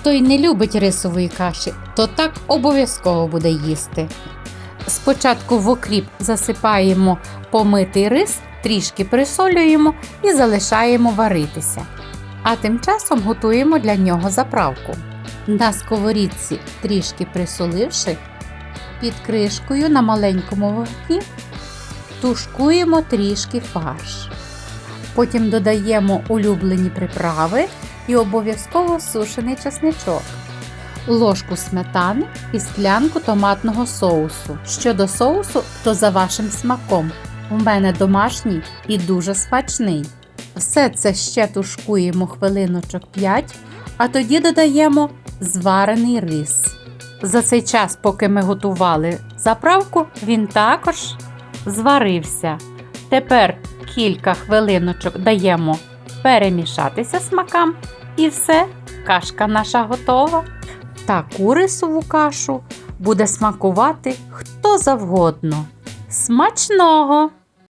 Хто й не любить рисової каші, то так обов'язково буде їсти. Спочатку в окріп засипаємо помитий рис, трішки присолюємо і залишаємо варитися. А тим часом готуємо для нього заправку. На сковорідці, трішки присоливши, під кришкою на маленькому вогні тушкуємо трішки фарш. Потім додаємо улюблені приправи і обов'язково сушений чесничок, ложку сметани і склянку томатного соусу. Щодо соусу, то за вашим смаком. У мене домашній і дуже смачний. Все це ще тушкуємо хвилиночок 5, а тоді додаємо зварений рис. За цей час, поки ми готували заправку, він також зварився. Тепер кілька хвилиночок даємо перемішатися смакам, і все, кашка наша готова. Таку рисову кашу буде смакувати хто завгодно. Смачного!